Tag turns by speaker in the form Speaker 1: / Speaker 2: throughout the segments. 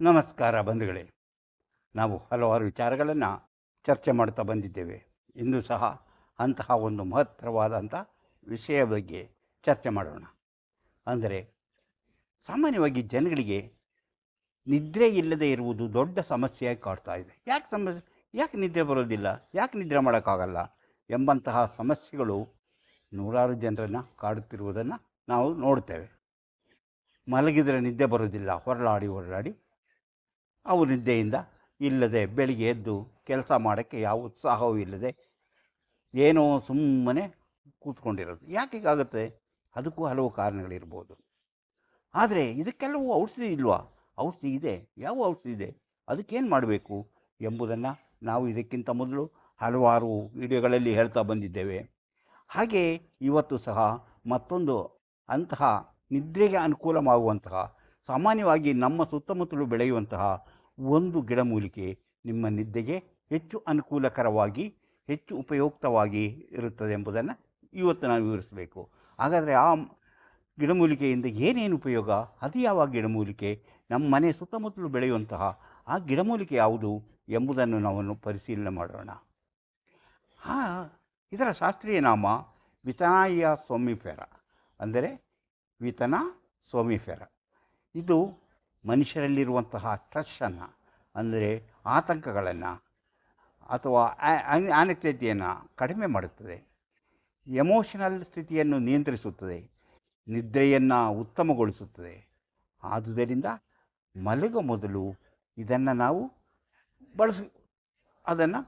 Speaker 1: ನಮಸ್ಕಾರ ಬಂಧುಗಳೇ. ನಾವು ಹಲವಾರು ವಿಚಾರಗಳನ್ನು ಚರ್ಚೆ ಮಾಡ್ತಾ ಬಂದಿದ್ದೇವೆ. ಇಂದು ಸಹ ಅಂತಹ ಒಂದು ಮಹತ್ತರವಾದಂಥ ವಿಷಯ ಬಗ್ಗೆ ಚರ್ಚೆ ಮಾಡೋಣ. ಅಂದರೆ ಸಾಮಾನ್ಯವಾಗಿ ಜನಗಳಿಗೆ ನಿದ್ರೆ ಇಲ್ಲದೆ ಇರುವುದು ದೊಡ್ಡ ಸಮಸ್ಯೆಯಾಗಿ ಕಾಡ್ತಾ ಇದೆ. ಯಾಕೆ ಸಮಸ್ಯೆ ಯಾಕೆ ನಿದ್ರೆ ಬರೋದಿಲ್ಲ? ಯಾಕೆ ನಿದ್ರೆ ಮಾಡೋಕ್ಕಾಗಲ್ಲ? ಎಂಬಂತಹ ಸಮಸ್ಯೆಗಳು ನೂರಾರು ಜನರನ್ನು ಕಾಡುತ್ತಿರುವುದನ್ನು ನಾವು ನೋಡ್ತೇವೆ. ಮಲಗಿದರೆ ನಿದ್ದೆ ಬರೋದಿಲ್ಲ ಹೊರಳಾಡಿ ಹೊರಳಾಡಿ ಅವು ನಿದ್ದೆಯಿಂದ ಇಲ್ಲದೆ ಬೆಳಿಗ್ಗೆ ಎದ್ದು ಕೆಲಸ ಮಾಡೋಕ್ಕೆ ಯಾವ ಉತ್ಸಾಹವೂ ಇಲ್ಲದೆ ಏನೋ ಸುಮ್ಮನೆ ಕೂತ್ಕೊಂಡಿರೋದು. ಯಾಕೆ ಹೀಗಾಗುತ್ತೆ? ಅದಕ್ಕೂ ಹಲವು ಕಾರಣಗಳಿರ್ಬೋದು. ಆದರೆ ಇದಕ್ಕೆಲ್ಲವೂ ಔಷಧಿ ಇಲ್ವಾ? ಔಷಧಿ ಇದೆ. ಯಾವ ಔಷಧಿ ಇದೆ? ಅದಕ್ಕೇನು ಮಾಡಬೇಕು ಎಂಬುದನ್ನು ನಾವು ಇದಕ್ಕಿಂತ ಮೊದಲು ಹಲವಾರು ವಿಡಿಯೋಗಳಲ್ಲಿ ಹೇಳ್ತಾ ಬಂದಿದ್ದೇವೆ. ಹಾಗೆ ಇವತ್ತು ಸಹ ಮತ್ತೊಂದು ಅಂತಹ ನಿದ್ರೆಗೆ ಅನುಕೂಲವಾಗುವಂತಹ, ಸಾಮಾನ್ಯವಾಗಿ ನಮ್ಮ ಸುತ್ತಮುತ್ತಲು ಬೆಳೆಯುವಂತಹ ಒಂದು ಗಿಡಮೂಲಿಕೆ ನಿಮ್ಮ ನಿದ್ದೆಗೆ ಹೆಚ್ಚು ಅನುಕೂಲಕರವಾಗಿ, ಹೆಚ್ಚು ಉಪಯುಕ್ತವಾಗಿ ಇರುತ್ತದೆ ಎಂಬುದನ್ನು ಇವತ್ತು ನಾವು ವಿವರಿಸಬೇಕು. ಹಾಗಾದರೆ ಆ ಗಿಡಮೂಲಿಕೆಯಿಂದ ಏನೇನು ಉಪಯೋಗ? ಅದು ಯಾವ ಗಿಡಮೂಲಿಕೆ? ನಮ್ಮ ಮನೆ ಸುತ್ತಮುತ್ತಲು ಬೆಳೆಯುವಂತಹ ಆ ಗಿಡಮೂಲಿಕೆ ಯಾವುದು ಎಂಬುದನ್ನು ನಾವು ಪರಿಶೀಲನೆ ಮಾಡೋಣ. ಹಾಂ ಇದರ ಶಾಸ್ತ್ರೀಯ ನಾಮ ವಿತನಾಯ ಸೋಮಿಫೆರ ಅಂದರೆ ವಿತನ ಸೋಮಿಫೆರ ಇದು ಮನುಷ್ಯರಲ್ಲಿರುವಂತಹ ಸ್ಟ್ರೆಸ್ಸನ್ನು ಅಂದರೆ ಆತಂಕಗಳನ್ನು ಅಥವಾ ಆನೆಕ್ಸೈಟಿಯನ್ನು ಕಡಿಮೆ ಮಾಡುತ್ತದೆ. ಎಮೋಷನಲ್ ಸ್ಥಿತಿಯನ್ನು ನಿಯಂತ್ರಿಸುತ್ತದೆ. ನಿದ್ರೆಯನ್ನು ಉತ್ತಮಗೊಳಿಸುತ್ತದೆ. ಆದುದರಿಂದ ಮಲಗುವ ಮೊದಲು ಇದನ್ನು ನಾವು ಬಳಸ, ಅದನ್ನು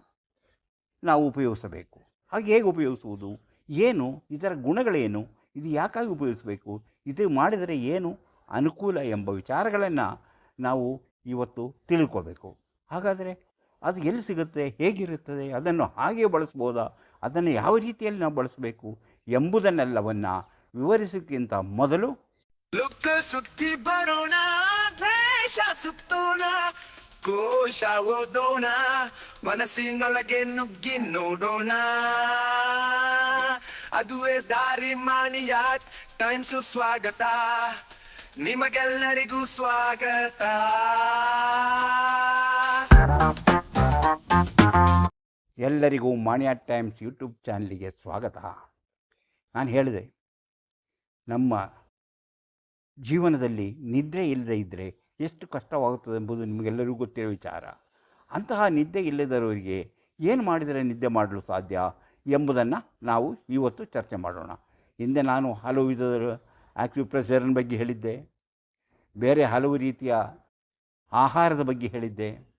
Speaker 1: ನಾವು ಉಪಯೋಗಿಸಬೇಕು. ಹಾಗೆ ಹೇಗೆ ಉಪಯೋಗಿಸುವುದು? ಏನು? ಇದರ ಗುಣಗಳೇನು? ಇದು ಯಾಕಾಗಿ ಉಪಯೋಗಿಸಬೇಕು? ಇದು ಮಾಡಿದರೆ ಏನು? ಅನುಕೂಲ ಎಂಬ ವಿಚಾರಗಳನ್ನು ನಾವು ಇವತ್ತು ತಿಳ್ಕೋಬೇಕು. ಹಾಗಾದರೆ ಅದು ಎಲ್ಲಿ ಸಿಗುತ್ತೆ, ಹೇಗಿರುತ್ತದೆ, ಅದನ್ನು ಹಾಗೆ ಬಳಸ್ಬೋದಾ, ಅದನ್ನು ಯಾವ ರೀತಿಯಲ್ಲಿ ನಾವು ಬಳಸಬೇಕು ಎಂಬುದನ್ನೆಲ್ಲವನ್ನು ವಿವರಿಸೋಕ್ಕಿಂತ ಮೊದಲು
Speaker 2: ಲುಕ್ಕ ಸುತ್ತಿ ಬರೋಣ ದ್ವೇಷ ಸುತ್ತೋಣ, ಕೋಶ ಓದೋಣ, ಮನಸ್ಸಿನೊಳಗೆ ನುಗ್ಗಿ ನೋಡೋಣ. ಅದುವೇ ದಾರಿ ಮಾಣಿಯಾಟ್ ಟೈಮ್ಸು ಸ್ವಾಗತ. ನಿಮಗೆಲ್ಲರಿಗೂ ಸ್ವಾಗತ.
Speaker 1: ಎಲ್ಲರಿಗೂ ಮಾಣಿಯಾ ಟೈಮ್ಸ್ ಯೂಟ್ಯೂಬ್ ಚಾನಲಿಗೆ ಸ್ವಾಗತ. ನಾನು ಹೇಳಿದೆ, ನಮ್ಮ ಜೀವನದಲ್ಲಿ ನಿದ್ರೆ ಇಲ್ಲದೆ ಇದ್ದರೆ ಎಷ್ಟು ಕಷ್ಟವಾಗುತ್ತದೆ ಎಂಬುದು ನಿಮಗೆಲ್ಲರಿಗೂ ಗೊತ್ತಿರೋ ವಿಚಾರ. ಅಂತಹ ನಿದ್ದೆ ಇಲ್ಲದವರಿಗೆ ಏನು ಮಾಡಿದರೆ ನಿದ್ದೆ ಮಾಡಲು ಸಾಧ್ಯ ಎಂಬುದನ್ನು ನಾವು ಇವತ್ತು ಚರ್ಚೆ ಮಾಡೋಣ. ಹಿಂದೆ ನಾನು ಹಲವು ವಿಧದ ಆಕ್ಯುಪ್ರೆಷರ್ನ ಬಗ್ಗೆ ಹೇಳಿದ್ದೆ. ಬೇರೆ ಹಲವು ರೀತಿಯ ಆಹಾರದ ಬಗ್ಗೆ ಹೇಳಿದ್ದೆ.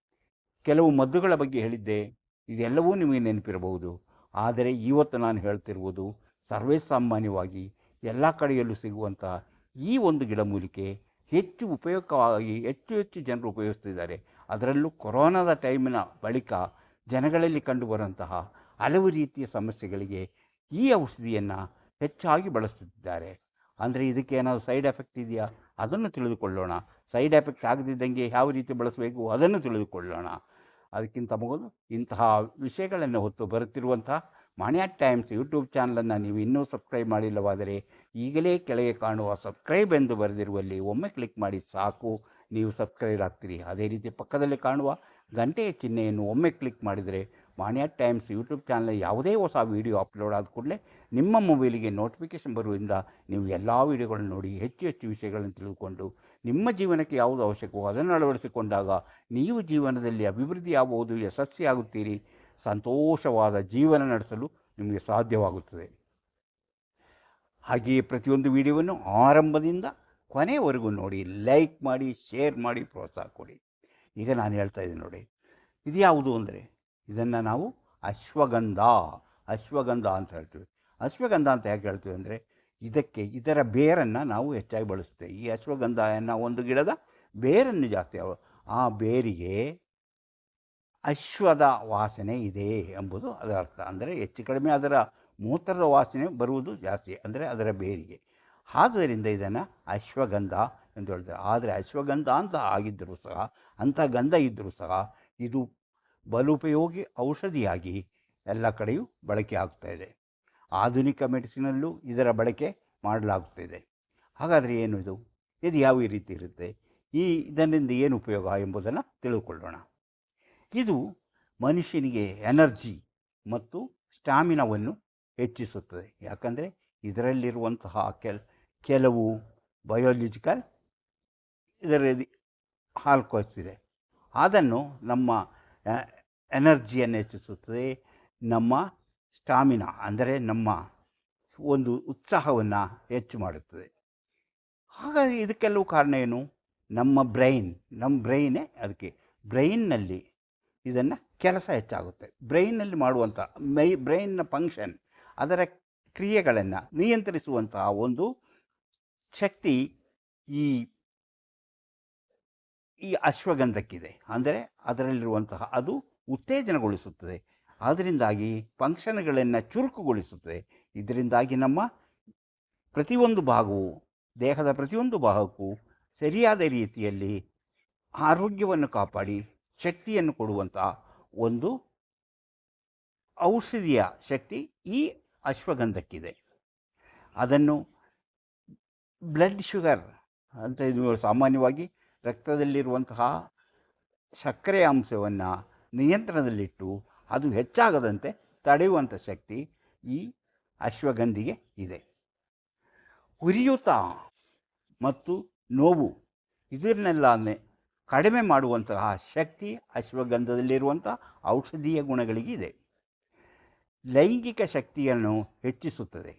Speaker 1: ಕೆಲವು ಮದ್ದುಗಳ ಬಗ್ಗೆ ಹೇಳಿದ್ದೆ. ಇದೆಲ್ಲವೂ ನಿಮಗೆ ನೆನಪಿರಬಹುದು. ಆದರೆ ಇವತ್ತು ನಾನು ಹೇಳ್ತಿರುವುದು ಸರ್ವೇ ಸಾಮಾನ್ಯವಾಗಿ ಎಲ್ಲ ಕಡೆಯಲ್ಲೂ ಸಿಗುವಂತಹ ಈ ಒಂದು ಗಿಡಮೂಲಿಕೆ ಹೆಚ್ಚು ಉಪಯುಕ್ತವಾಗಿ ಹೆಚ್ಚು ಹೆಚ್ಚು ಜನರು ಉಪಯೋಗಿಸ್ತಿದ್ದಾರೆ. ಅದರಲ್ಲೂ ಕೊರೋನಾದ ಟೈಮಿನ ಬಳಿಕ ಜನಗಳಲ್ಲಿ ಕಂಡುಬರುವಂತಹ ಹಲವು ರೀತಿಯ ಸಮಸ್ಯೆಗಳಿಗೆ ಈ ಔಷಧಿಯನ್ನು ಹೆಚ್ಚಾಗಿ ಬಳಸುತ್ತಿದ್ದಾರೆ ಅಂದರೆ ಇದಕ್ಕೆ ಏನಾದರೂ ಸೈಡ್ ಎಫೆಕ್ಟ್ ಇದೆಯಾ? ಅದನ್ನು ತಿಳಿದುಕೊಳ್ಳೋಣ. ಸೈಡ್ ಎಫೆಕ್ಟ್ ಆಗದಿದ್ದಂಗೆ ಯಾವ ರೀತಿ ಬಳಸಬೇಕು? ಅದನ್ನು ತಿಳಿದುಕೊಳ್ಳೋಣ. ಅದಕ್ಕಿಂತ ಮೊದಲು ಇಂತಹ ವಿಷಯಗಳನ್ನು ಹೊತ್ತು ಬರುತ್ತಿರುವಂತಹ ಮಾಣ್ಯಾ ಟೈಮ್ಸ್ ಯೂಟ್ಯೂಬ್ ಚಾನಲನ್ನು ನೀವು ಇನ್ನೂ ಸಬ್ಸ್ಕ್ರೈಬ್ ಮಾಡಿಲ್ಲವಾದರೆ ಈಗಲೇ ಕೆಳಗೆ ಕಾಣುವ ಸಬ್ಸ್ಕ್ರೈಬ್ ಎಂದು ಬರೆದಿರುವಲ್ಲಿ ಒಮ್ಮೆ ಕ್ಲಿಕ್ ಮಾಡಿ ಸಾಕು. ನೀವು ಸಬ್ಸ್ಕ್ರೈಬ್ ಆಗ್ತೀರಿ. ಅದೇ ರೀತಿ ಪಕ್ಕದಲ್ಲಿ ಕಾಣುವ ಗಂಟೆಯ ಚಿಹ್ನೆಯನ್ನು ಒಮ್ಮೆ ಕ್ಲಿಕ್ ಮಾಡಿದರೆ ಮಾಣ್ಯಾ ಟೈಮ್ಸ್ ಯೂಟ್ಯೂಬ್ ಚಾನಲ್ ಯಾವುದೇ ಹೊಸ ವೀಡಿಯೋ ಅಪ್ಲೋಡ್ ಆದ ಕೂಡಲೇ ನಿಮ್ಮ ಮೊಬೈಲಿಗೆ ನೋಟಿಫಿಕೇಷನ್ ಬರುವುದರಿಂದ ನೀವು ಎಲ್ಲ ವೀಡಿಯೋಗಳನ್ನು ನೋಡಿ ಹೆಚ್ಚು ಹೆಚ್ಚು ವಿಷಯಗಳನ್ನು ತಿಳಿದುಕೊಂಡು ನಿಮ್ಮ ಜೀವನಕ್ಕೆ ಯಾವುದು ಅವಶ್ಯಕವೋ ಅದನ್ನು ಅಳವಡಿಸಿಕೊಂಡಾಗ ನೀವು ಜೀವನದಲ್ಲಿ ಅಭಿವೃದ್ಧಿಯಾಗುವುದು, ಯಶಸ್ವಿಯಾಗುತ್ತೀರಿ, ಸಂತೋಷವಾದ ಜೀವನ ನಡೆಸಲು ನಿಮಗೆ ಸಾಧ್ಯವಾಗುತ್ತದೆ. ಹಾಗೆಯೇ ಪ್ರತಿಯೊಂದು ವಿಡಿಯೋವನ್ನು ಆರಂಭದಿಂದ ಕೊನೆವರೆಗೂ ನೋಡಿ, ಲೈಕ್ ಮಾಡಿ, ಶೇರ್ ಮಾಡಿ, ಪ್ರೋತ್ಸಾಹ ಕೊಡಿ. ಈಗ ನಾನು ಹೇಳ್ತಾ ಇದ್ದೀನಿ ನೋಡಿ, ಇದು ಯಾವುದು ಅಂದರೆ ಇದನ್ನು ನಾವು ಅಶ್ವಗಂಧ ಅಶ್ವಗಂಧ ಅಂತ ಹೇಳ್ತೀವಿ. ಅಶ್ವಗಂಧ ಅಂತ ಯಾಕೆ ಹೇಳ್ತೀವಿ ಅಂದರೆ, ಇದಕ್ಕೆ ಇದರ ಬೇರನ್ನು ನಾವು ಹೆಚ್ಚಾಗಿ ಬಳಸ್ತೇವೆ ಈ ಅಶ್ವಗಂಧನ ಒಂದು ಗಿಡದ ಬೇರನ್ನು ಜಾಸ್ತಿ ಆ ಬೇರಿಗೆ ಅಶ್ವದ ವಾಸನೆ ಇದೆ ಎಂಬುದು ಅದರ ಅರ್ಥ. ಅಂದರೆ ಹೆಚ್ಚು ಕಡಿಮೆ ಅದರ ಮೂತ್ರದ ವಾಸನೆ ಬರುವುದು ಜಾಸ್ತಿ ಅಂದರೆ ಅದರ ಬೇರಿಗೆ. ಆದ್ದರಿಂದ ಇದನ್ನು ಅಶ್ವಗಂಧ ಎಂದು ಹೇಳ್ತಾರೆ. ಆದರೆ ಅಶ್ವಗಂಧ ಅಂತ ಆಗಿದ್ದರೂ ಸಹ, ಅಂಥ ಗಂಧ ಇದ್ದರೂ ಸಹ, ಇದು ಬಲುಪಯೋಗಿ ಔಷಧಿಯಾಗಿ ಎಲ್ಲ ಕಡೆಯೂ ಬಳಕೆ ಆಗ್ತಾಯಿದೆ ಆಧುನಿಕ ಮೆಡಿಸಿನಲ್ಲೂ ಇದರ ಬಳಕೆ ಮಾಡಲಾಗುತ್ತಿದೆ ಹಾಗಾದರೆ ಏನು ಇದು? ಇದು ಯಾವ ರೀತಿ ಇರುತ್ತೆ? ಈ ಇದರಿಂದ ಏನು ಉಪಯೋಗ ಎಂಬುದನ್ನು ತಿಳಿದುಕೊಳ್ಳೋಣ ಇದು ಮನುಷ್ಯನಿಗೆ ಎನರ್ಜಿ ಮತ್ತು ಸ್ಟ್ಯಾಮಿನಾವನ್ನು ಹೆಚ್ಚಿಸುತ್ತದೆ. ಯಾಕಂದರೆ ಇದರಲ್ಲಿರುವಂತಹ ಕೆಲ, ಕೆಲವು ಬಯೋಲಜಿಕಲ್ ಇದರಲ್ಲಿ ಹಾಲ್ಕೋಸ್ ಇದೆ ಅದನ್ನು ನಮ್ಮ ಎನರ್ಜಿಯನ್ನು ಹೆಚ್ಚಿಸುತ್ತದೆ. ನಮ್ಮ ಸ್ಟಾಮಿನಾ ಅಂದರೆ ನಮ್ಮ ಒಂದು ಉತ್ಸಾಹವನ್ನು ಹೆಚ್ಚು ಮಾಡುತ್ತದೆ. ಹಾಗಾಗಿ ಇದಕ್ಕೆಲ್ಲವೂ ಕಾರಣ ಏನು? ನಮ್ಮ ಬ್ರೈನ್, ನಮ್ಮ ಬ್ರೈನೇ ಅದಕ್ಕೆ. ಬ್ರೈನ್ನಲ್ಲಿ ಇದನ್ನು ಕೆಲಸ ಹೆಚ್ಚಾಗುತ್ತೆ. ಬ್ರೈನ್ನಲ್ಲಿ ಮಾಡುವಂಥ ಮೈ, ಬ್ರೈನ್ನ ಫಂಕ್ಷನ್, ಅದರ ಕ್ರಿಯೆಗಳನ್ನು ನಿಯಂತ್ರಿಸುವಂತಹ ಒಂದು ಶಕ್ತಿ ಈ ಈ ಅಶ್ವಗಂಧಕ್ಕಿದೆ. ಅಂದರೆ ಅದರಲ್ಲಿರುವಂತಹ ಅದು ಉತ್ತೇಜನಗೊಳಿಸುತ್ತದೆ. ಅದರಿಂದಾಗಿ ಫಂಕ್ಷನ್ಗಳನ್ನು ಚುರುಕುಗೊಳಿಸುತ್ತದೆ. ಇದರಿಂದಾಗಿ ನಮ್ಮ ಪ್ರತಿಯೊಂದು ಭಾಗವು, ದೇಹದ ಪ್ರತಿಯೊಂದು ಭಾಗಕ್ಕೂ ಸರಿಯಾದ ರೀತಿಯಲ್ಲಿ ಆರೋಗ್ಯವನ್ನು ಕಾಪಾಡಿ ಶಕ್ತಿಯನ್ನು ಕೊಡುವಂಥ ಒಂದು ಔಷಧಿಯ ಶಕ್ತಿ ಈ ಅಶ್ವಗಂಧಕ್ಕಿದೆ. ಅದನ್ನು ಬ್ಲಡ್ ಶುಗರ್ ಅಂತ ಇದು ಸಾಮಾನ್ಯವಾಗಿ ರಕ್ತದಲ್ಲಿರುವಂತಹ ಸಕ್ಕರೆ ಅಂಶವನ್ನು ನಿಯಂತ್ರಣದಲ್ಲಿಟ್ಟು ಅದು ಹೆಚ್ಚಾಗದಂತೆ ತಡೆಯುವಂಥ ಶಕ್ತಿ ಈ ಅಶ್ವಗಂಧಿಗೆ ಇದೆ. ಉರಿಯೂತ ಮತ್ತು ನೋವು ಇದನ್ನೆಲ್ಲ ಕಡಿಮೆ ಮಾಡುವಂತಹ ಶಕ್ತಿ ಅಶ್ವಗಂಧದಲ್ಲಿರುವಂಥ ಔಷಧೀಯ ಗುಣಗಳಿಗಿದೆ ಲೈಂಗಿಕ ಶಕ್ತಿಯನ್ನು ಹೆಚ್ಚಿಸುತ್ತದೆ.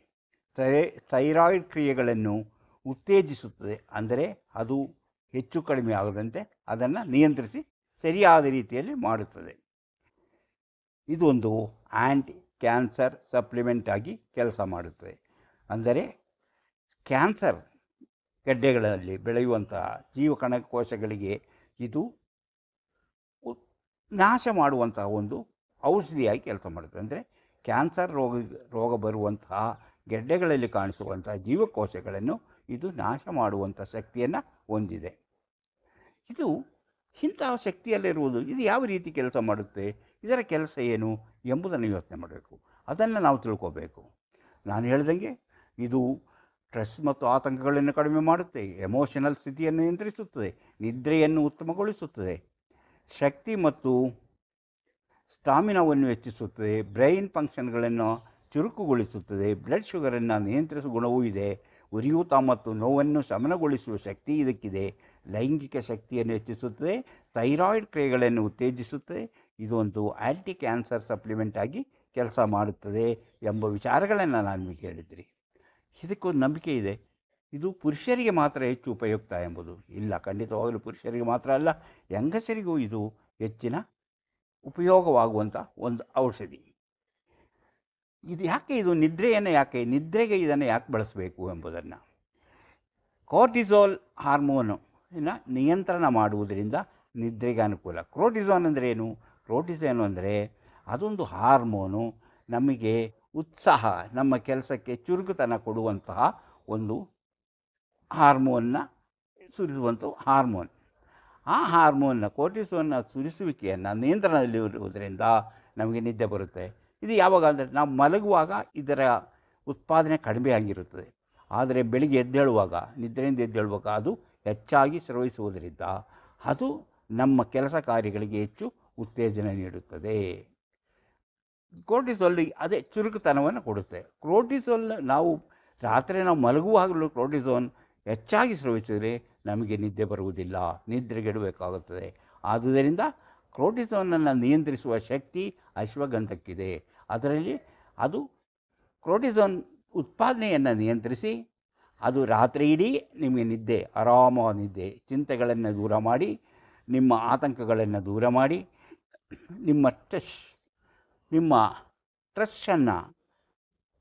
Speaker 1: ಥೈರಾಯ್ಡ್ ಕ್ರಿಯೆಗಳನ್ನು ಉತ್ತೇಜಿಸುತ್ತದೆ. ಅಂದರೆ ಅದು ಹೆಚ್ಚು ಕಡಿಮೆ ಆಗದಂತೆ ಅದನ್ನು ನಿಯಂತ್ರಿಸಿ ಸರಿಯಾದ ರೀತಿಯಲ್ಲಿ ಮಾಡುತ್ತದೆ. ಇದೊಂದು ಆ್ಯಂಟಿ ಕ್ಯಾನ್ಸರ್ ಸಪ್ಲಿಮೆಂಟ್ ಆಗಿ ಕೆಲಸ ಮಾಡುತ್ತದೆ. ಅಂದರೆ ಕ್ಯಾನ್ಸರ್ ಗೆಡ್ಡೆಗಳಲ್ಲಿ ಬೆಳೆಯುವಂತಹ ಜೀವಕಣ ಕೋಶಗಳಿಗೆ ಇದು ನಾಶ ಮಾಡುವಂತಹ ಒಂದು ಔಷಧಿಯಾಗಿ ಕೆಲಸ ಮಾಡುತ್ತದೆ. ಅಂದರೆ ಕ್ಯಾನ್ಸರ್ ರೋಗ ರೋಗ ಬರುವಂತಹ ಗೆಡ್ಡೆಗಳಲ್ಲಿ ಕಾಣಿಸುವಂತಹ ಜೀವಕೋಶಗಳನ್ನು ಇದು ನಾಶ ಮಾಡುವಂಥ ಶಕ್ತಿಯನ್ನು ಹೊಂದಿದೆ. ಇದು ಇಂತಹ ಶಕ್ತಿಯಲ್ಲಿರುವುದು, ಇದು ಯಾವ ರೀತಿ ಕೆಲಸ ಮಾಡುತ್ತೆ, ಇದರ ಕೆಲಸ ಏನು ಎಂಬುದನ್ನು ಯೋಚನೆ ಮಾಡಬೇಕು. ಅದನ್ನು ನಾವು ತಿಳ್ಕೋಬೇಕು. ನಾನು ಹೇಳ್ದಂಗೆ ಇದು ಸ್ಟ್ರೆಸ್ ಮತ್ತು ಆತಂಕಗಳನ್ನು ಕಡಿಮೆ ಮಾಡುತ್ತೆ, ಎಮೋಷನಲ್ ಸ್ಥಿತಿಯನ್ನು ನಿಯಂತ್ರಿಸುತ್ತದೆ, ನಿದ್ರೆಯನ್ನು ಉತ್ತಮಗೊಳಿಸುತ್ತದೆ, ಶಕ್ತಿ ಮತ್ತು ಸ್ಟಾಮಿನಾವನ್ನು ಹೆಚ್ಚಿಸುತ್ತದೆ, ಬ್ರೈನ್ ಫಂಕ್ಷನ್ಗಳನ್ನು ಚುರುಕುಗೊಳಿಸುತ್ತದೆ, ಬ್ಲಡ್ ಶುಗರನ್ನು ನಿಯಂತ್ರಿಸುವ ಗುಣವೂ ಇದೆ. ಉರಿಯೂತ ಮತ್ತು ನೋವನ್ನು ಶಮನಗೊಳಿಸುವ ಶಕ್ತಿ ಇದಕ್ಕಿದೆ. ಲೈಂಗಿಕ ಶಕ್ತಿಯನ್ನು ಹೆಚ್ಚಿಸುತ್ತದೆ. ಥೈರಾಯ್ಡ್ ಕ್ರಿಯೆಗಳನ್ನು ಉತ್ತೇಜಿಸುತ್ತದೆ. ಇದೊಂದು ಆ್ಯಂಟಿ ಕ್ಯಾನ್ಸರ್ ಸಪ್ಲಿಮೆಂಟ್ ಆಗಿ ಕೆಲಸ ಮಾಡುತ್ತದೆ ಎಂಬ ವಿಚಾರಗಳನ್ನು ನಾನು ನಿಮಗೆ ಹೇಳಿದ್ರಿ. ಇದಕ್ಕೊಂದು ನಂಬಿಕೆ ಇದೆ. ಇದು ಪುರುಷರಿಗೆ ಮಾತ್ರ ಹೆಚ್ಚು ಉಪಯುಕ್ತ ಎಂಬುದು. ಇಲ್ಲ, ಖಂಡಿತವಾಗಲೂ ಪುರುಷರಿಗೆ ಮಾತ್ರ ಅಲ್ಲ, ಹೆಂಗಸರಿಗೂ ಇದು ಹೆಚ್ಚಿನ ಉಪಯೋಗವಾಗುವಂಥ ಒಂದು ಔಷಧಿ. ಇದು ಯಾಕೆ ಇದು ನಿದ್ರೆಯನ್ನು ಯಾಕೆ, ನಿದ್ರೆಗೆ ಇದನ್ನು ಯಾಕೆ ಬಳಸಬೇಕು ಎಂಬುದನ್ನು. ಕೋರ್ಟಿಸೋಲ್ ಹಾರ್ಮೋನು ನಿಯಂತ್ರಣ ಮಾಡುವುದರಿಂದ ನಿದ್ರೆಗೆ ಅನುಕೂಲ. ಕ್ರೋಟಿಸೋನ್ ಅಂದರೆ ಏನು? ಕ್ರೋಟಿಸೋನ್ ಅಂದರೆ ಅದೊಂದು ಹಾರ್ಮೋನು ನಮಗೆ ಉತ್ಸಾಹ, ನಮ್ಮ ಕೆಲಸಕ್ಕೆ ಚುರುಕುತನ ಕೊಡುವಂತಹ ಒಂದು ಹಾರ್ಮೋನ್ನ ಸುರಿಸುವಂಥ ಹಾರ್ಮೋನ್. ಆ ಹಾರ್ಮೋನ್ನ, ಕೋರ್ಟಿಸೋನ್ನ ಸುರಿಸುವಿಕೆಯನ್ನು ನಿಯಂತ್ರಣದಲ್ಲಿರುವುದರಿಂದ ನಮಗೆ ನಿದ್ದೆ ಬರುತ್ತೆ. ಇದು ಯಾವಾಗ ಅಂದರೆ ನಾವು ಮಲಗುವಾಗ ಇದರ ಉತ್ಪಾದನೆ ಕಡಿಮೆ ಆಗಿರುತ್ತದೆ. ಆದರೆ ಬೆಳಿಗ್ಗೆ ಎದ್ದೇಳುವಾಗ, ನಿದ್ರೆಯಿಂದ ಎದ್ದೇಳುವಾಗ ಅದು ಹೆಚ್ಚಾಗಿ ಸ್ರವಿಸುವುದರಿಂದ ಅದು ನಮ್ಮ ಕೆಲಸ ಕಾರ್ಯಗಳಿಗೆ ಹೆಚ್ಚು ಉತ್ತೇಜನ ನೀಡುತ್ತದೆ. ಕ್ರೋಟಿಸೋಲ್ ಅದೇ ಚುರುಕುತನವನ್ನು ಕೊಡುತ್ತೆ. ಕ್ರೋಟಿಸೋಲ್ ನಾವು ರಾತ್ರಿ ನಾವು ಮಲಗುವಾಗಲೂ ಕ್ರೋಟಿಸೋನ್ ಹೆಚ್ಚಾಗಿ ಸ್ರವಿಸಿದರೆ ನಮಗೆ ನಿದ್ದೆ ಬರುವುದಿಲ್ಲ ನಿದ್ರೆಗೆಡಬೇಕಾಗುತ್ತದೆ ಆದುದರಿಂದ ಕ್ರೋಟಿಸೋನನ್ನು ನಿಯಂತ್ರಿಸುವ ಶಕ್ತಿ ಅಶ್ವಗಂಧಕ್ಕಿದೆ. ಅದರಲ್ಲಿ ಅದು ಕ್ರೋಟಿಸೋನ್ ಉತ್ಪಾದನೆಯನ್ನು ನಿಯಂತ್ರಿಸಿ, ಅದು ರಾತ್ರಿ ಇಡೀ ನಿಮಗೆ ನಿದ್ದೆ ಆರಾಮ ನಿದ್ದೆ, ಚಿಂತೆಗಳನ್ನು ದೂರ ಮಾಡಿ, ನಿಮ್ಮ ಆತಂಕಗಳನ್ನು ದೂರ ಮಾಡಿ, ನಿಮ್ಮ ಟ್ರೆಸ್ ನಿಮ್ಮ ಸ್ಟ್ರೆಸ್ಸನ್ನು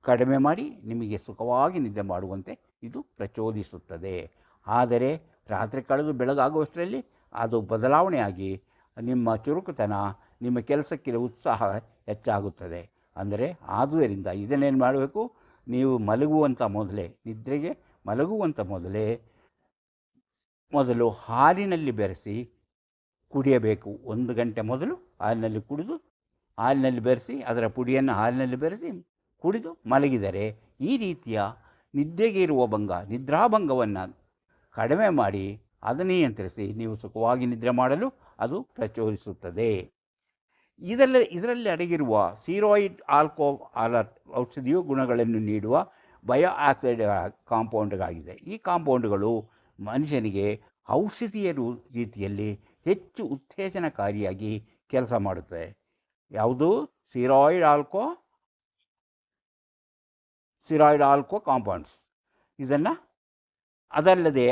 Speaker 1: ಕಡಿಮೆ ಮಾಡಿ, ನಿಮಗೆ ಸುಖವಾಗಿ ನಿದ್ದೆ ಮಾಡುವಂತೆ ಇದು ಪ್ರಚೋದಿಸುತ್ತದೆ. ಆದರೆ ರಾತ್ರಿ ಕಳೆದು ಬೆಳಗಾಗುವಷ್ಟರಲ್ಲಿ ಅದು ಬದಲಾವಣೆಯಾಗಿ ನಿಮ್ಮ ಚುರುಕುತನ ನಿಮ್ಮ ಕೆಲಸಕ್ಕೆ ಉತ್ಸಾಹ ಹೆಚ್ಚಾಗುತ್ತದೆ. ಅಂದರೆ ಆದುದರಿಂದ ಇದನ್ನೇನು ಮಾಡಬೇಕು? ನೀವು ಮಲಗುವಂಥ ಮೊದಲೇ, ನಿದ್ರೆಗೆ ಮಲಗುವಂಥ ಮೊದಲೇ ಮೊದಲು ಹಾಲಿನಲ್ಲಿ ಬೆರೆಸಿ ಕುಡಿಯಬೇಕು. ಒಂದು ಗಂಟೆ ಮೊದಲು ಹಾಲಿನಲ್ಲಿ ಕುಡಿದು, ಹಾಲಿನಲ್ಲಿ ಬೆರೆಸಿ, ಅದರ ಪುಡಿಯನ್ನು ಹಾಲಿನಲ್ಲಿ ಬೆರೆಸಿ ಕುಡಿದು ಮಲಗಿದರೆ ಈ ರೀತಿಯ ನಿದ್ರೆಗೆ ಇರುವ ಭಂಗ, ನಿದ್ರಾಭಂಗವನ್ನು ಕಡಿಮೆ ಮಾಡಿ ಅದನ್ನು ನಿಯಂತ್ರಿಸಿ ನೀವು ಸುಖವಾಗಿ ನಿದ್ರೆ ಮಾಡಲು ಅದು ಪ್ರಚೋದಿಸುತ್ತದೆ. ಇದರಲ್ಲಿ ಇದರಲ್ಲಿ ಅಡಗಿರುವ ಸೀರೋಯಿಡ್ ಆಲ್ಕೋ ಅಲರ್ಟ್ ಔಷಧಿಯು ಗುಣಗಳನ್ನು ನೀಡುವ ಬಯೋ ಆಕ್ಸೈಡ್ ಕಾಂಪೌಂಡ್ಗಾಗಿದೆ. ಈ ಕಾಂಪೌಂಡ್ಗಳು ಮನುಷ್ಯನಿಗೆ ಔಷಧೀಯ ರೀತಿಯಲ್ಲಿ ಹೆಚ್ಚು ಉತ್ತೇಜನಕಾರಿಯಾಗಿ ಕೆಲಸ ಮಾಡುತ್ತೆ. ಯಾವುದು? ಸಿರಾಯ್ಡ್ ಆಲ್ಕೋ ಸಿರಾಯ್ಡ್ ಆಲ್ಕೋ ಕಾಂಪೌಂಡ್ಸ್. ಇದನ್ನು ಅದಲ್ಲದೆ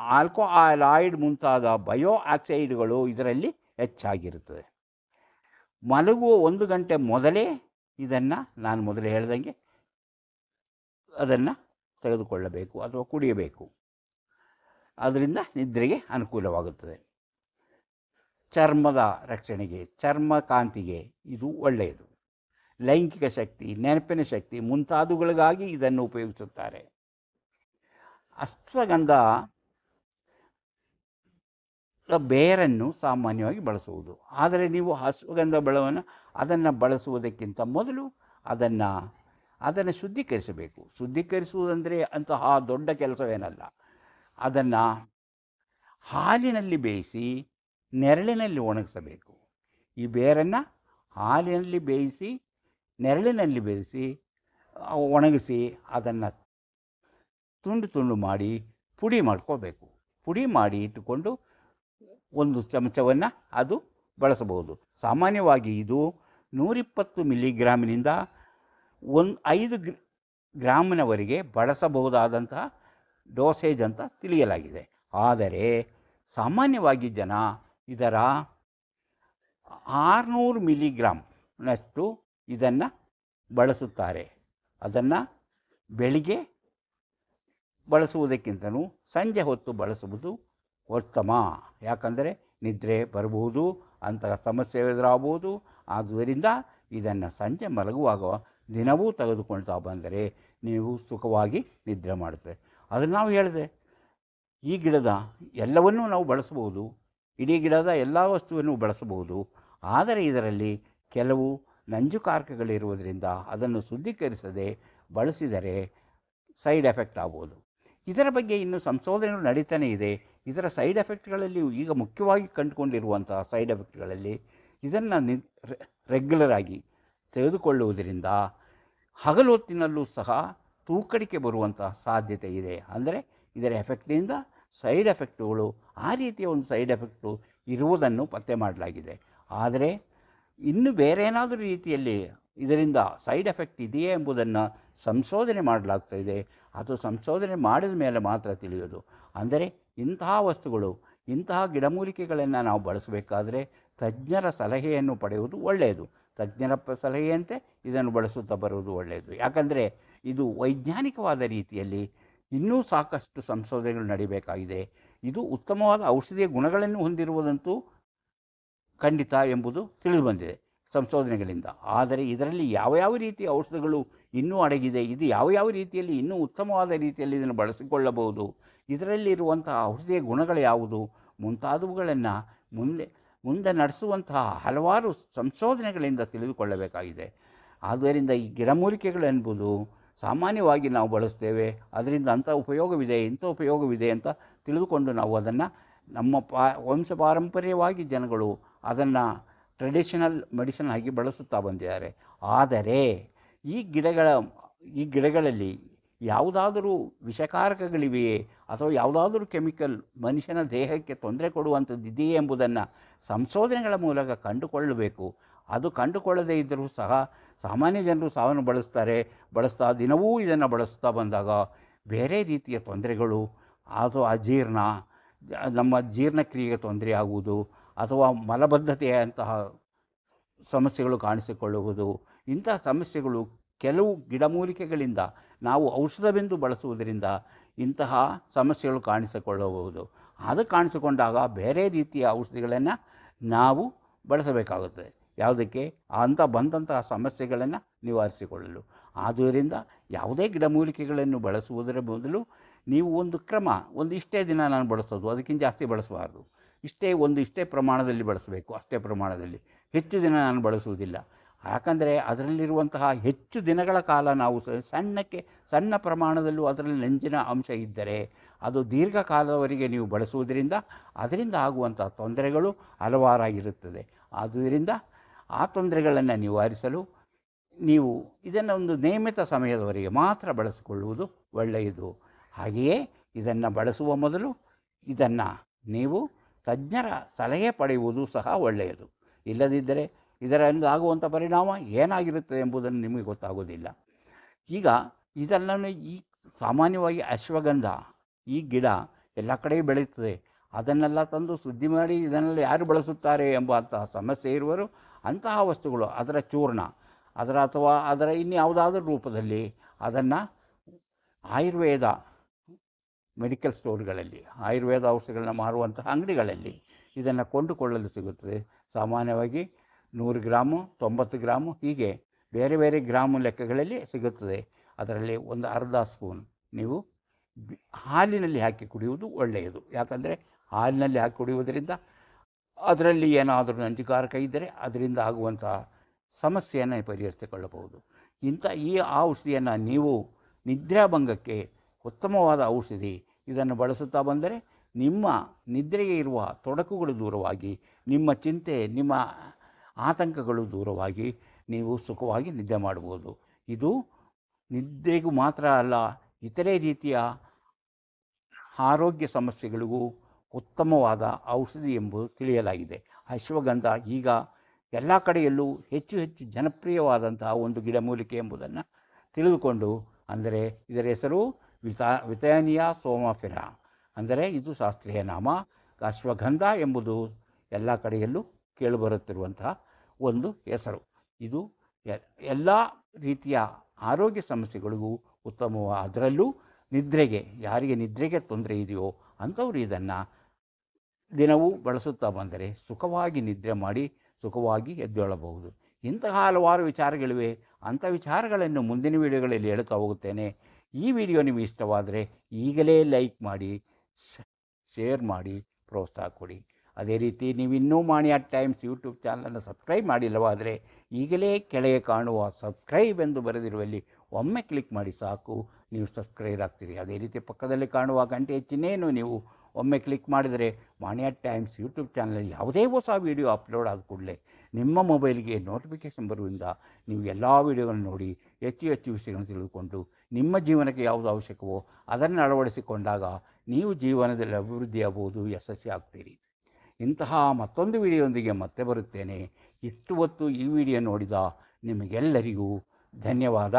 Speaker 1: ಆಲ್ಕೋ ಆಲಾಯ್ಡ್ ಮುಂತಾದ ಬಯೋ ಆಕ್ಸೈಡ್ಗಳು ಇದರಲ್ಲಿ ಹೆಚ್ಚಾಗಿರುತ್ತದೆ. ಮಲಗುವ ಒಂದು ಗಂಟೆ ಮೊದಲೇ ಇದನ್ನು ನಾನು ಮೊದಲೇ ಹೇಳ್ದಂಗೆ ಅದನ್ನು ತೆಗೆದುಕೊಳ್ಳಬೇಕು ಅಥವಾ ಕುಡಿಯಬೇಕು. ಅದರಿಂದ ನಿದ್ರೆಗೆ ಅನುಕೂಲವಾಗುತ್ತದೆ. ಚರ್ಮದ ರಕ್ಷಣೆಗೆ, ಚರ್ಮ ಕಾಂತಿಗೆ ಇದು ಒಳ್ಳೆಯದು. ಲೈಂಗಿಕ ಶಕ್ತಿ, ನೆನಪಿನ ಶಕ್ತಿ ಮುಂತಾದವುಗಳಿಗಾಗಿ ಇದನ್ನು ಉಪಯೋಗಿಸುತ್ತಾರೆ. ಅಶ್ವಗಂಧ ಬೇರನ್ನು ಸಾಮಾನ್ಯವಾಗಿ ಬಳಸುವುದು. ಆದರೆ ನೀವು ಹಸುಗಂಧ ಬೆಳವನ್ನು ಅದನ್ನು ಬಳಸುವುದಕ್ಕಿಂತ ಮೊದಲು ಅದನ್ನು ಅದನ್ನು ಶುದ್ಧೀಕರಿಸಬೇಕು. ಶುದ್ಧೀಕರಿಸುವುದಂದರೆ ಅಂತಹ ದೊಡ್ಡ ಕೆಲಸವೇನಲ್ಲ. ಅದನ್ನು ಹಾಲಿನಲ್ಲಿ ಬೇಯಿಸಿ ನೆರಳಿನಲ್ಲಿ ಒಣಗಿಸಬೇಕು. ಈ ಬೇರನ್ನು ಹಾಲಿನಲ್ಲಿ ಬೇಯಿಸಿ, ನೆರಳಿನಲ್ಲಿ ಬೇಯಿಸಿ ಒಣಗಿಸಿ ಅದನ್ನು ತುಂಡು ತುಂಡು ಮಾಡಿ ಪುಡಿ ಮಾಡ್ಕೋಬೇಕು. ಪುಡಿ ಮಾಡಿ ಇಟ್ಟುಕೊಂಡು ಒಂದು ಚಮಚವನ್ನು ಅದು ಬಳಸಬಹುದು. ಸಾಮಾನ್ಯವಾಗಿ ಇದು ನೂರಿಪ್ಪತ್ತು ಮಿಲಿಗ್ರಾಮಿನಿಂದ ಒಂದು ಐದು ಗ್ರ, ಗ್ರಾಮಿನವರೆಗೆ ಬಳಸಬಹುದಾದಂತಹ ಡೋಸೇಜ್ ಅಂತ ತಿಳಿಯಲಾಗಿದೆ. ಆದರೆ ಸಾಮಾನ್ಯವಾಗಿ ಜನ ಇದರ ಆರುನೂರು ಮಿಲಿಗ್ರಾಮ್ನಷ್ಟು ಇದನ್ನು ಬಳಸುತ್ತಾರೆ. ಅದನ್ನು ಬೆಳಿಗ್ಗೆ ಬಳಸುವುದಕ್ಕಿಂತಲೂ ಸಂಜೆ ಹೊತ್ತು ಬಳಸುವುದು ಉತ್ತಮ. ಯಾಕಂದರೆ ನಿದ್ರೆ ಬರಬಹುದು, ಅಂತಹ ಸಮಸ್ಯೆ ಎದುರಾಗಬಹುದು. ಆದುದರಿಂದ ಇದನ್ನು ಸಂಜೆ ಮಲಗುವಾಗ ದಿನವೂ ತೆಗೆದುಕೊಳ್ತಾ ಬಂದರೆ ನೀವು ಸುಖವಾಗಿ ನಿದ್ರೆ ಮಾಡುತ್ತೆ. ಅದನ್ನು ನಾವು ಹೇಳಿದೆ, ಈ ಗಿಡದ ಎಲ್ಲವನ್ನೂ ನಾವು ಬಳಸಬಹುದು, ಇಡೀ ಗಿಡದ ಎಲ್ಲ ವಸ್ತುವನ್ನು ಬಳಸಬಹುದು, ಆದರೆ ಇದರಲ್ಲಿ ಕೆಲವು ನಂಜುಕಾರಕಗಳಿರುವುದರಿಂದ ಅದನ್ನು ಶುದ್ಧೀಕರಿಸದೆ ಬಳಸಿದರೆ ಸೈಡ್ ಎಫೆಕ್ಟ್ ಆಗ್ಬೋದು. ಇದರ ಬಗ್ಗೆ ಇನ್ನು ಸಂಶೋಧನೆಗಳು ನಡೀತಾನೆ ಇದೆ. ಇದರ ಸೈಡ್ ಎಫೆಕ್ಟ್ಗಳಲ್ಲಿ ಈಗ ಮುಖ್ಯವಾಗಿ ಕಂಡುಕೊಂಡಿರುವಂತಹ ಸೈಡ್ ಎಫೆಕ್ಟ್ಗಳಲ್ಲಿ ಇದನ್ನು ನಿ ರೆಗ್ಯುಲರ್ ಆಗಿ ತೆಗೆದುಕೊಳ್ಳುವುದರಿಂದ ಹೊತ್ತಿನಲ್ಲೂ ಸಹ ತೂಕಡಿಕೆ ಬರುವಂತಹ ಸಾಧ್ಯತೆ ಇದೆ. ಅಂದರೆ ಇದರ ಎಫೆಕ್ಟ್ನಿಂದ ಸೈಡ್ ಎಫೆಕ್ಟುಗಳು ಆ ರೀತಿಯ ಒಂದು ಸೈಡ್ ಎಫೆಕ್ಟು ಇರುವುದನ್ನು ಪತ್ತೆ ಮಾಡಲಾಗಿದೆ. ಆದರೆ ಇನ್ನು ಬೇರೆ ಏನಾದರೂ ರೀತಿಯಲ್ಲಿ ಇದರಿಂದ ಸೈಡ್ ಎಫೆಕ್ಟ್ ಇದೆಯೇ ಎಂಬುದನ್ನು ಸಂಶೋಧನೆ ಮಾಡಲಾಗ್ತಾ ಇದೆ. ಅದು ಸಂಶೋಧನೆ ಮಾಡಿದ ಮೇಲೆ ಮಾತ್ರ ತಿಳಿಯೋದು. ಅಂದರೆ ಇಂತಹ ವಸ್ತುಗಳು, ಇಂತಹ ಗಿಡಮೂಲಿಕೆಗಳನ್ನು ನಾವು ಬಳಸಬೇಕಾದರೆ ತಜ್ಞರ ಸಲಹೆಯನ್ನು ಪಡೆಯುವುದು ಒಳ್ಳೆಯದು. ತಜ್ಞರ ಸಲಹೆಯಂತೆ ಇದನ್ನು ಬಳಸುತ್ತಾ ಬರುವುದು ಒಳ್ಳೆಯದು. ಯಾಕಂದರೆ ಇದು ವೈಜ್ಞಾನಿಕವಾದ ರೀತಿಯಲ್ಲಿ ಇನ್ನೂ ಸಾಕಷ್ಟು ಸಂಶೋಧನೆಗಳು ನಡೀಬೇಕಾಗಿದೆ. ಇದು ಉತ್ತಮವಾದ ಔಷಧಿಯ ಗುಣಗಳನ್ನು ಹೊಂದಿರುವುದಂತೂ ಖಂಡಿತ ಎಂಬುದು ತಿಳಿದುಬಂದಿದೆ. ಸಂಶೋಧನೆಗಳಿಂದ. ಆದರೆ ಇದರಲ್ಲಿ ಯಾವ ಯಾವ ರೀತಿಯ ಔಷಧಗಳು ಇನ್ನೂ ಅಡಗಿದೆ, ಇದು ಯಾವ ಯಾವ ರೀತಿಯಲ್ಲಿ ಇನ್ನೂ ಉತ್ತಮವಾದ ರೀತಿಯಲ್ಲಿ ಇದನ್ನು ಬಳಸಿಕೊಳ್ಳಬಹುದು, ಇದರಲ್ಲಿರುವಂತಹ ಔಷಧಿಯ ಗುಣಗಳು ಯಾವುದು, ಮುಂತಾದವುಗಳನ್ನು ಮುಂದೆ ಮುಂದೆ ನಡೆಸುವಂತಹ ಹಲವಾರು ಸಂಶೋಧನೆಗಳಿಂದ ತಿಳಿದುಕೊಳ್ಳಬೇಕಾಗಿದೆ. ಆದ್ದರಿಂದ ಈ ಗಿಡಮೂಲಿಕೆಗಳೆಂಬುದು ಸಾಮಾನ್ಯವಾಗಿ ನಾವು ಬಳಸ್ತೇವೆ, ಅದರಿಂದ ಅಂಥ ಉಪಯೋಗವಿದೆ, ಇಂಥ ಉಪಯೋಗವಿದೆ ಅಂತ ತಿಳಿದುಕೊಂಡು ನಾವು ಅದನ್ನು ನಮ್ಮ ಪಾ ವಂಶ ಪಾರಂಪರ್ಯವಾಗಿ ಜನಗಳು ಅದನ್ನು ಟ್ರೆಡಿಷನಲ್ ಮೆಡಿಸಿನ್ ಆಗಿ ಬಳಸುತ್ತಾ ಬಂದಿದ್ದಾರೆ. ಆದರೆ ಈ ಗಿಡಗಳ, ಈ ಗಿಡಗಳಲ್ಲಿ ಯಾವುದಾದರೂ ವಿಷಕಾರಕಗಳಿವೆಯೇ? ಅಥವಾ ಯಾವುದಾದರೂ ಕೆಮಿಕಲ್ ಮನುಷ್ಯನ ದೇಹಕ್ಕೆ ತೊಂದರೆ ಕೊಡುವಂಥದ್ದು ಇದೆಯೇ ಎಂಬುದನ್ನು ಸಂಶೋಧನೆಗಳ ಮೂಲಕ ಕಂಡುಕೊಳ್ಳಬೇಕು. ಅದು ಕಂಡುಕೊಳ್ಳದೇ ಇದ್ದರೂ ಸಹ ಸಾಮಾನ್ಯ ಜನರು ಸಾವನ್ನು ಬಳಸ್ತಾರೆ, ಬಳಸ್ತಾ ದಿನವೂ ಇದನ್ನು ಬಳಸ್ತಾ ಬಂದಾಗ ಬೇರೆ ರೀತಿಯ ತೊಂದರೆಗಳು ಅಥವಾ ಅಜೀರ್ಣ ನಮ್ಮ ಜೀರ್ಣಕ್ರಿಯೆಗೆ ತೊಂದರೆ ಆಗುವುದು ಅಥವಾ ಮಲಬದ್ಧತೆಯಂತಹ ಸಮಸ್ಯೆಗಳು ಕಾಣಿಸಿಕೊಳ್ಳುವುದು, ಇಂತಹ ಸಮಸ್ಯೆಗಳು ಕೆಲವು ಗಿಡಮೂಲಿಕೆಗಳಿಂದ ನಾವು ಔಷಧವೆಂದು ಬಳಸುವುದರಿಂದ ಇಂತಹ ಸಮಸ್ಯೆಗಳು ಕಾಣಿಸಿಕೊಳ್ಳಬಹುದು. ಅದು ಕಾಣಿಸಿಕೊಂಡಾಗ ಬೇರೆ ರೀತಿಯ ಔಷಧಿಗಳನ್ನು ನಾವು ಬಳಸಬೇಕಾಗುತ್ತದೆ ಯಾವುದಕ್ಕೆ? ಅಂತ ಬಂದಂತಹ ಸಮಸ್ಯೆಗಳನ್ನು ನಿವಾರಿಸಿಕೊಳ್ಳಲು. ಆದ್ದರಿಂದ ಯಾವುದೇ ಗಿಡಮೂಲಿಕೆಗಳನ್ನು ಬಳಸುವುದರ ಬದಲು ನೀವು ಒಂದು ಕ್ರಮ, ಒಂದು ಇಷ್ಟೇ ದಿನ ನಾನು ಬಳಸೋದು, ಅದಕ್ಕಿಂತ ಜಾಸ್ತಿ ಬಳಸಬಾರ್ದು. ಇಷ್ಟೇ ಒಂದು, ಇಷ್ಟೇ ಪ್ರಮಾಣದಲ್ಲಿ ಬಳಸಬೇಕು, ಅಷ್ಟೇ ಪ್ರಮಾಣದಲ್ಲಿ. ಹೆಚ್ಚು ದಿನ ನಾನು ಬಳಸುವುದಿಲ್ಲ. ಯಾಕಂದರೆ ಅದರಲ್ಲಿರುವಂತಹ ಹೆಚ್ಚು ದಿನಗಳ ಕಾಲ ನಾವು ಸಣ್ಣಕ್ಕೆ, ಸಣ್ಣ ಪ್ರಮಾಣದಲ್ಲೂ ಅದರಲ್ಲಿ ನಂಜಿನ ಅಂಶ ಇದ್ದರೆ ಅದು ದೀರ್ಘಕಾಲದವರೆಗೆ ನೀವು ಬಳಸುವುದರಿಂದ ಅದರಿಂದ ಆಗುವಂಥ ತೊಂದರೆಗಳು ಹಲವಾರಾಗಿರುತ್ತದೆ. ಆದ್ದರಿಂದ ಆ ತೊಂದರೆಗಳನ್ನು ನಿವಾರಿಸಲು ನೀವು ಇದನ್ನು ಒಂದು ನಿಯಮಿತ ಸಮಯದವರೆಗೆ ಮಾತ್ರ ಬಳಸಿಕೊಳ್ಳುವುದು ಒಳ್ಳೆಯದು. ಹಾಗೆಯೇ ಇದನ್ನು ಬಳಸುವ ಮೊದಲು ಇದನ್ನು ನೀವು ತಜ್ಞರ ಸಲಹೆ ಪಡೆಯುವುದು ಸಹ ಒಳ್ಳೆಯದು. ಇಲ್ಲದಿದ್ದರೆ ಇದರಿಂದ ಆಗುವಂಥ ಪರಿಣಾಮ ಏನಾಗಿರುತ್ತದೆ ಎಂಬುದನ್ನು ನಿಮಗೆ ಗೊತ್ತಾಗೋದಿಲ್ಲ ಈಗ ಇದೆಲ್ಲನೂ ಈ ಸಾಮಾನ್ಯವಾಗಿ ಅಶ್ವಗಂಧ, ಈ ಗಿಡ ಎಲ್ಲ ಕಡೆ ಬೆಳೆಯುತ್ತದೆ. ಅದನ್ನೆಲ್ಲ ತಂದು ಸುದ್ದಿ ಮಾಡಿ ಇದನ್ನೆಲ್ಲ ಯಾರು ಬಳಸುತ್ತಾರೆ ಎಂಬಂತಹ ಸಮಸ್ಯೆ ಇರುವರು ಅಂತಹ ವಸ್ತುಗಳು, ಅದರ ಚೂರ್ಣ, ಅದರ ಅಥವಾ ಅದರ ಇನ್ಯಾವುದಾದ್ರೂ ರೂಪದಲ್ಲಿ ಅದನ್ನು ಆಯುರ್ವೇದ ಮೆಡಿಕಲ್ ಸ್ಟೋರ್ಗಳಲ್ಲಿ, ಆಯುರ್ವೇದ ಔಷಧಿಗಳನ್ನ ಮಾರುವಂತಹ ಅಂಗಡಿಗಳಲ್ಲಿ ಇದನ್ನು ಕೊಂಡುಕೊಳ್ಳಲು ಸಿಗುತ್ತದೆ. ಸಾಮಾನ್ಯವಾಗಿ ನೂರು ಗ್ರಾಮು, ತೊಂಬತ್ತು ಗ್ರಾಮು ಹೀಗೆ ಬೇರೆ ಬೇರೆ ಗ್ರಾಮು ಲೆಕ್ಕಗಳಲ್ಲಿ ಸಿಗುತ್ತದೆ. ಅದರಲ್ಲಿ ಒಂದು ಅರ್ಧ ಸ್ಪೂನ್ ನೀವು ಹಾಲಿನಲ್ಲಿ ಹಾಕಿ ಕುಡಿಯುವುದು ಒಳ್ಳೆಯದು. ಯಾಕಂದರೆ ಹಾಲಿನಲ್ಲಿ ಹಾಕಿ ಕುಡಿಯುವುದರಿಂದ ಅದರಲ್ಲಿ ಏನಾದರೂ ನಂಜುಕಾರಕ ಇದ್ದರೆ ಅದರಿಂದ ಆಗುವಂಥ ಸಮಸ್ಯೆಯನ್ನು ಪರಿಹರಿಸಿಕೊಳ್ಳಬಹುದು. ಇಂಥ ಈ ಔಷಧಿಯನ್ನು ನೀವು ನಿದ್ರಾಭಂಗಕ್ಕೆ ಉತ್ತಮವಾದ ಔಷಧಿ. ಇದನ್ನು ಬಳಸುತ್ತಾ ಬಂದರೆ ನಿಮ್ಮ ನಿದ್ರೆಗೆ ಇರುವ ತೊಡಕುಗಳು ದೂರವಾಗಿ, ನಿಮ್ಮ ಚಿಂತೆ, ನಿಮ್ಮ ಆತಂಕಗಳು ದೂರವಾಗಿ ನೀವು ಸುಖವಾಗಿ ನಿದ್ದೆ ಮಾಡ್ಬೋದು. ಇದು ನಿದ್ರೆಗೂ ಮಾತ್ರ ಅಲ್ಲ, ಇತರೆ ರೀತಿಯ ಆರೋಗ್ಯ ಸಮಸ್ಯೆಗಳಿಗೂ ಉತ್ತಮವಾದ ಔಷಧಿ ಎಂಬುದು ತಿಳಿಯಲಾಗಿದೆ. ಅಶ್ವಗಂಧ ಈಗ ಎಲ್ಲ ಕಡೆಯಲ್ಲೂ ಹೆಚ್ಚು ಹೆಚ್ಚು ಜನಪ್ರಿಯವಾದಂತಹ ಒಂದು ಗಿಡಮೂಲಿಕೆ ಎಂಬುದನ್ನು ತಿಳಿದುಕೊಂಡು, ಅಂದರೆ ಇದರ ಹೆಸರು ವಿತಾ ವಿತಾನಿಯಾ ಸೋಮಫಿರ ಅಂದರೆ ಇದು ಶಾಸ್ತ್ರೀಯ ನಾಮ. ಅಶ್ವಗಂಧ ಎಂಬುದು ಎಲ್ಲ ಕಡೆಯಲ್ಲೂ ಕೇಳಿಬರುತ್ತಿರುವಂತಹ ಒಂದು ಹೆಸರು. ಇದು ಎಲ್ಲ ರೀತಿಯ ಆರೋಗ್ಯ ಸಮಸ್ಯೆಗಳಿಗೂ ಉತ್ತಮವಾದ ಅದರಲ್ಲೂ ನಿದ್ರೆಗೆ, ಯಾರಿಗೆ ನಿದ್ರೆಗೆ ತೊಂದರೆ ಇದೆಯೋ ಅಂಥವ್ರು ಇದನ್ನು ದಿನವೂ ಬಳಸುತ್ತಾ ಬಂದರೆ ಸುಖವಾಗಿ ನಿದ್ರೆ ಮಾಡಿ ಸುಖವಾಗಿ ಎದ್ದೇಳಬಹುದು. ಇಂತಹ ಹಲವಾರು ವಿಚಾರಗಳಿವೆ. ಅಂಥ ವಿಚಾರಗಳನ್ನು ಮುಂದಿನ ವಿಡಿಯೋಗಳಲ್ಲಿ ಹೇಳುತ್ತಾ ಹೋಗುತ್ತೇನೆ. ಈ ವಿಡಿಯೋ ನಿಮಗೆ ಇಷ್ಟವಾದರೆ ಈಗಲೇ ಲೈಕ್ ಮಾಡಿ ಶೇರ್ ಮಾಡಿ, ಪ್ರೋತ್ಸಾಹ ಕೊಡಿ. ಅದೇ ರೀತಿ ನೀವು ಇನ್ನೂ ಮಾಣಿ ಅಟ್ ಟೈಮ್ಸ್ ಯೂಟ್ಯೂಬ್ ಚಾನಲನ್ನು ಸಬ್ಸ್ಕ್ರೈಬ್ ಮಾಡಿಲ್ಲವಾದರೆ ಈಗಲೇ ಕೆಳಗೆ ಕಾಣುವ ಸಬ್ಸ್ಕ್ರೈಬ್ ಎಂದು ಬರೆದಿರುವಲ್ಲಿ ಒಮ್ಮೆ ಕ್ಲಿಕ್ ಮಾಡಿ ಸಾಕು. ನೀವು ಸಬ್ಸ್ಕ್ರೈಬ್ ಆಗ್ತೀರಿ. ಅದೇ ರೀತಿ ಪಕ್ಕದಲ್ಲಿ ಕಾಣುವ ಗಂಟೆ ಹೆಚ್ಚಿನೇನು ನೀವು ಒಮ್ಮೆ ಕ್ಲಿಕ್ ಮಾಡಿದರೆ ವಾಣಿಯ ಟೈಮ್ಸ್ ಯೂಟ್ಯೂಬ್ ಚಾನಲ್ ಯಾವುದೇ ಹೊಸ ವೀಡಿಯೋ ಅಪ್ಲೋಡ್ ಆದ ಕೂಡಲೇ ನಿಮ್ಮ ಮೊಬೈಲ್ಗೆ ನೋಟಿಫಿಕೇಷನ್ ಬರುವುದರಿಂದ ನೀವು ಎಲ್ಲ ವೀಡಿಯೋಗಳನ್ನು ನೋಡಿ ಹೆಚ್ಚು ಹೆಚ್ಚು ವಿಷಯಗಳನ್ನು ತಿಳಿದುಕೊಂಡು ನಿಮ್ಮ ಜೀವನಕ್ಕೆ ಯಾವುದು ಅವಶ್ಯಕವೋ ಅದನ್ನು ಅಳವಡಿಸಿಕೊಂಡಾಗ ನೀವು ಜೀವನದಲ್ಲಿ ಅಭಿವೃದ್ಧಿಯಾಗುವುದು ಯಶಸ್ವಿ ಆಗ್ತೀರಿ. ಇಂತಹ ಮತ್ತೊಂದು ವಿಡಿಯೋದೊಂದಿಗೆ ಮತ್ತೆ ಬರುತ್ತೇನೆ. ಇಷ್ಟು ಹೊತ್ತು ಈ ವಿಡಿಯೋ ನೋಡಿದ ನಿಮಗೆಲ್ಲರಿಗೂ ಧನ್ಯವಾದ.